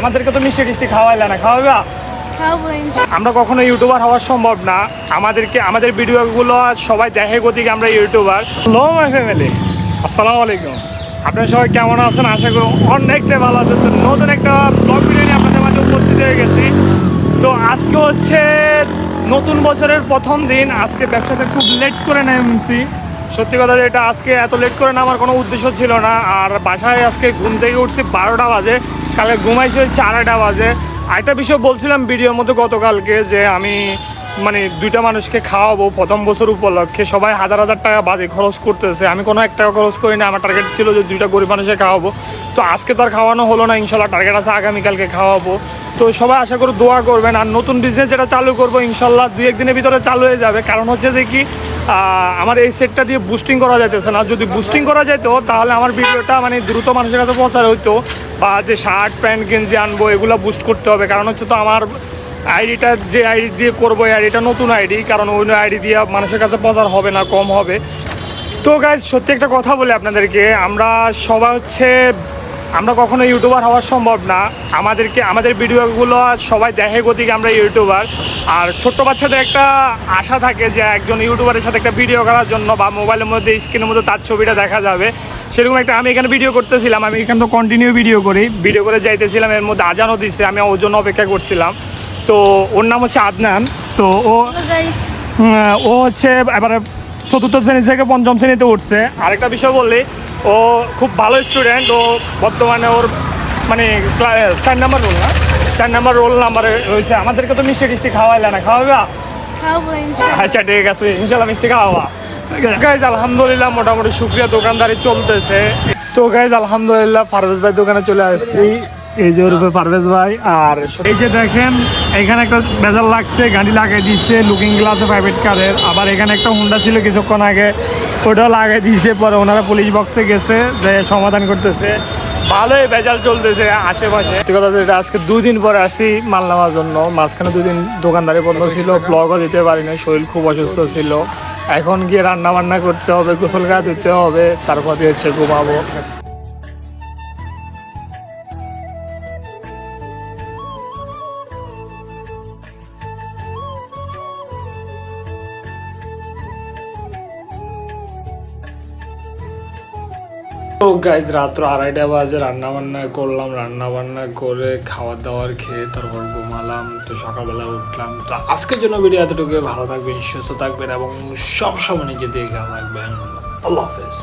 আমাদেরকে তো মিষ্টি টিষ্টি খাওয়াইলে না খাওয়াবে আমরা কখনো ইউটিউবার হওয়া সম্ভব না। আমাদেরকে আমাদের ভিডিওগুলো সবাই দেখে গতিকে আমরা ইউটিউবার। লো মাই ফ্যামিলি আসসালামু আলাইকুম। আপনারা সবাই কেমন আছেন? আশা করি অনেকটাই ভালো আছেন। তো নতুন একটা ব্লগ ভিডিও নিয়ে আপনাদের মাঝে উপস্থিত হয়ে গেছি। তো আজকে হচ্ছে নতুন বছরের প্রথম দিন। আজকে ব্যবসাতে খুব লেট করে নেমেছি। সত্যি কথা যেটা আজকে এত লেট করে নামার কোনো উদ্দেশ্য ছিল না। আর বাসায় আজকে ঘুম থেকে উঠছি বারোটা বাজে। কালকে ঘুমাইছি ওই চারটা বাজে। আরেকটা বিষয় বলছিলাম ভিডিওর মধ্যে গতকালকে যে আমি মানে দুইটা মানুষকে খাওয়াবো প্রথম বছর উপলক্ষে। সবাই হাজার হাজার টাকা বাজে খরচ করতেছে। আমি কোনো এক টাকা খরচ করি না, আমার টার্গেট ছিল যে দুইটা গরিব মানুষকে খাওয়াবো। তো আজকে তো আর খাওয়ানো হলো না, ইনশাল্লাহ টার্গেট আছে, আগামীকালকে খাওয়াবো। তো সবাই আশা করি দোয়া করবেন, আর নতুন বিজনেস যেটা চালু করব, ইনশাল্লাহ দুই একদিনের ভিতরে চালু হয়ে যাবে। কারণ হচ্ছে যে কি আমার এই সেটটা দিয়ে বুস্টিং করা যাইতেছে না। যদি বুস্টিং করা যেত তাহলে আমার ভিডিওটা মানে দ্রুত মানুষের কাছে পৌঁছার হইতো। বা যে শার্ট প্যান্ট গেঞ্জি আনব, এগুলো বুস্ট করতে হবে। কারণ হচ্ছে তো আমার আইডিটা যে আইডি দিয়ে করব আইডিটা নতুন আইডি, কারণ অন্য আইডি দিয়ে মানুষের কাছে প্রচার হবে না, কম হবে। তো গাইজ সত্যি একটা কথা বলি আপনাদেরকে, আমরা সবাই হচ্ছে, আমরা কখনো ইউটিউবার হওয়া সম্ভব না। আমাদেরকে, আমাদের ভিডিওগুলো সবাই দেখে গতিকে আমরা ইউটিউবার আর ছোট্ট বাচ্চাদের একটা আশা থাকে যে একজন ইউটিউবারের সাথে একটা ভিডিও করার জন্য বা মোবাইলের মধ্যে স্ক্রিনের মধ্যে তার ছবিটা দেখা যাবে। সেরকম একটা আমি এখানে ভিডিও করতেছিলাম, আমি এখানে তো কন্টিনিউ ভিডিও করি। ভিডিও করে যাইতেছিলাম, এর মধ্যে আজানও দিছে, আমি ওর জন্য অপেক্ষা করছিলাম। তো ওর নাম হচ্ছে আদনান। তো ও ও হচ্ছে এবারে চতুর্থ শ্রেণি থেকে পঞ্চম শ্রেণীতে উঠছে। আরেকটা বিষয় বললি ও খুব ভালো স্টুডেন্ট ও বর্তমানে ওর মানে চার নাম্বার রোল না? চার নাম্বার রোল নাম্বারে রয়েছে। আমাদেরকে তো মিষ্টি টিষ্টি খাওয়াইলে না খাওয়াবে? আচ্ছা ঠিক আছে ইনশাল্লাহ মিষ্টি খাওয়াবা। গাইজ আলহামদুলিল্লাহ মোটামুটি শুক্রিয়া দোকানদারি চলতেছে। তো গাইজ আলহামদুলিল্লাহ পারভেজ ভাই দোকানে চলে আসছি। এই যে ওর উপরে পারভেজ ভাই, আর এই যে দেখেন, এখানে একটা বেজাল লাগছে, গাড়ি লাগাই দিচ্ছে লুকিং গ্লাসে প্রাইভেট কারের আবার এখানে একটা হুন্ডা ছিল কিছুক্ষণ আগে, ওটাও লাগাই দিয়েছে পরে ওনারা পুলিশ বক্সে গেছে, যে সমাধান করতেছে। ভালোই বেজাল চলতেছে আশেপাশে। কথা যেটা, আজকে দুদিন পরে আসছি মাল নেওয়ার জন্য। মাঝখানে দুদিন দোকানদারি বন্ধ ছিল ব্লগও দিতে পারি না শরীর খুব অসুস্থ ছিল। এখন গিয়ে রান্না বান্না করতে হবে, গোসল গা দিতে হবে, তারপর হচ্ছে ঘুমাবো। তো গাইজ রাত্র আড়াইটা বাজে রান্না বান্না করলাম রান্না বান্না করে খাওয়া দাওয়ার খেয়ে তারপর ঘুমালাম, তো সকালবেলা উঠলাম। তো আজকের জন্য ভিডিও এতটুকু ভালো থাকবেন, সুস্থ থাকবেন এবং সব সময় নিজে দিয়ে খেয়াল রাখবেন। আল্লাহ হাফেজ।